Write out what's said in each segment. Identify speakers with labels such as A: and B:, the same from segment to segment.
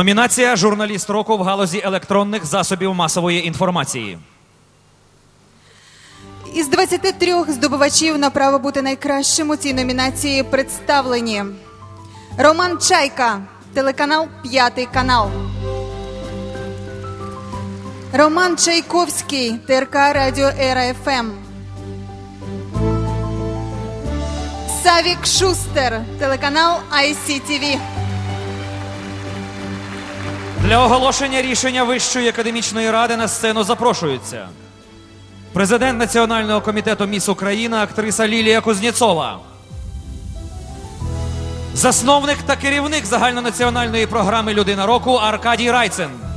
A: Номінація Журналіст року в галузі електронних засобів масової інформації.
B: Із 23 здобувачів на право бути найкращим у цій номінації представлені Роман Чайка, телеканал П'ятий канал. Роман Чайковський, ТРК Радіо Ера ФМ. Савік Шустер, телеканал ICTV.
A: Для оголошення рішення Вищої академічної ради на сцену запрошуються президент Національного комітету Міс Україна, актриса Лілія Кузнєцова, засновник та керівник загальнонаціональної програми Людина року Аркадій Райцин.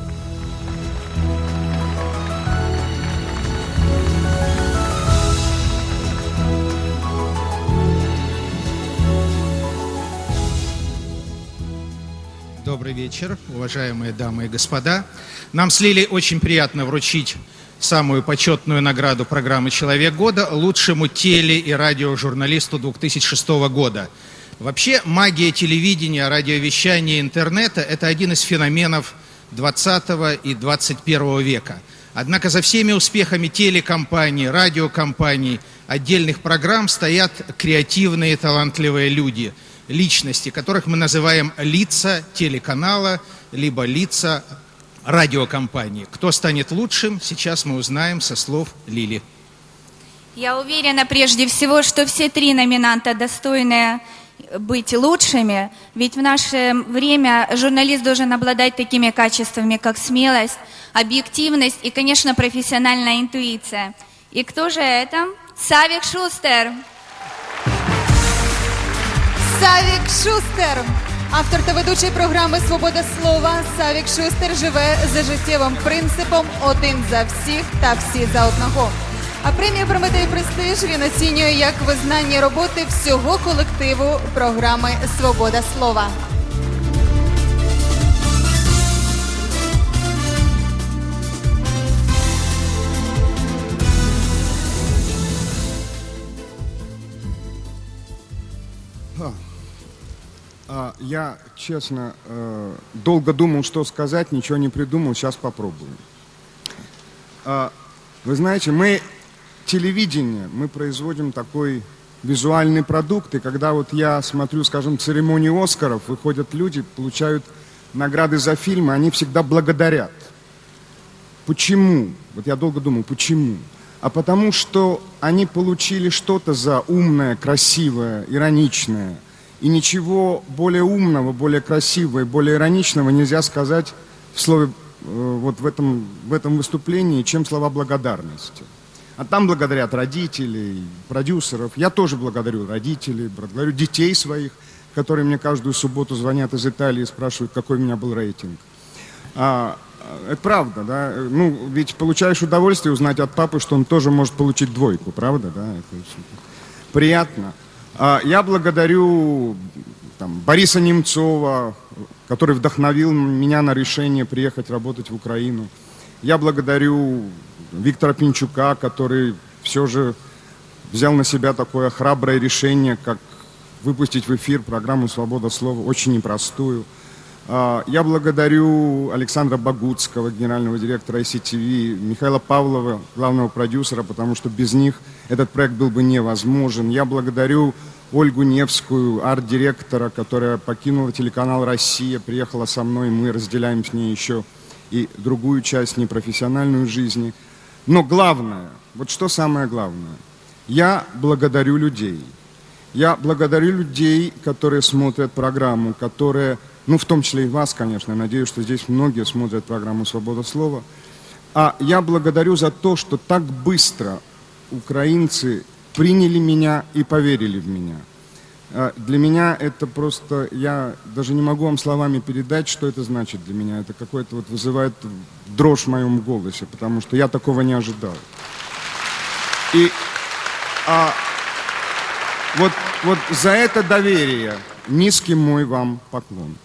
C: Добрый вечер, уважаемые дамы и господа. Нам с Лилей очень приятно вручить самую почетную награду программы «Человек года» лучшему теле- и радиожурналисту 2006 года. Вообще магия телевидения, радиовещания интернета – это один из феноменов 20 и 21 века. Однако за всеми успехами телекомпаний, радиокомпаний, отдельных программ стоят креативные, талантливые люди, личности, которых мы называем лица телеканала, либо лица радиокомпании. Кто станет лучшим, сейчас мы узнаем со слов Лили.
D: Я уверена прежде всего, что все три номинанта достойны быть лучшими, ведь в наше время журналист должен обладать такими качествами, как смелость, объективность и, конечно, профессиональная интуиция. И кто же это? Савик Шустер.
B: Савік Шустер. Автор та ведучий програми Свобода слова Савік Шустер живе за життєвим принципом один за всіх та всі за одного. А премію Прометей Престиж він оцінює як визнання роботи всього колективу програми Свобода слова.
E: А, Я, честно, э, долго думал, что сказать, ничего не придумал, сейчас попробую. А, Вы знаете, мы телевидение, мы производим такой визуальный продукт, и когда вот я смотрю, скажем, церемонию Оскаров, выходят люди, получают награды за фильмы, они всегда благодарят. Почему? Вот я долго думал, почему? А потому что они получили что-то за умное, красивое, ироничное. И ничего более умного, более красивого и более ироничного нельзя сказать в слове э, вот в этом, в этом выступлении, чем слова благодарности. А там благодарят родителей, продюсеров. Я тоже благодарю родителей, благодарю детей своих, которые мне каждую субботу звонят из Италии и спрашивают, какой у меня был рейтинг. А, а, это правда, да? Ну, ведь получаешь удовольствие узнать от папы, что он тоже может получить двойку, правда, да? Это очень приятно. А, я благодарю там, Бориса Немцова, который вдохновил меня на решение приехать работать в Украину. Я благодарю Виктора Пинчука, который все же взял на себя такое храброе решение, как выпустить в эфир программу «Свобода слова», очень непростую. А, Я благодарю Александра Багутского, генерального директора ICTV, Михаила Павлова, главного продюсера, потому что без них этот проект был бы невозможен. Я благодарю Ольгу Невскую, арт-директора, которая покинула телеканал «Россия», приехала со мной, мы разделяем с ней еще и другую часть непрофессиональную жизни. Но главное, вот что самое главное, я благодарю людей. Я благодарю людей, которые смотрят программу, которые, ну, в том числе и вас, конечно, надеюсь, что здесь многие смотрят программу «Свобода слова». А я благодарю за то, что так быстро украинцы приняли меня и поверили в меня. А, Для меня это просто, я даже не могу вам словами передать, что это значит для меня. Это какое-то вот вызывает дрожь в моем голосе, потому что я такого не ожидал. И а, вот, вот за это доверие низкий мой вам поклон.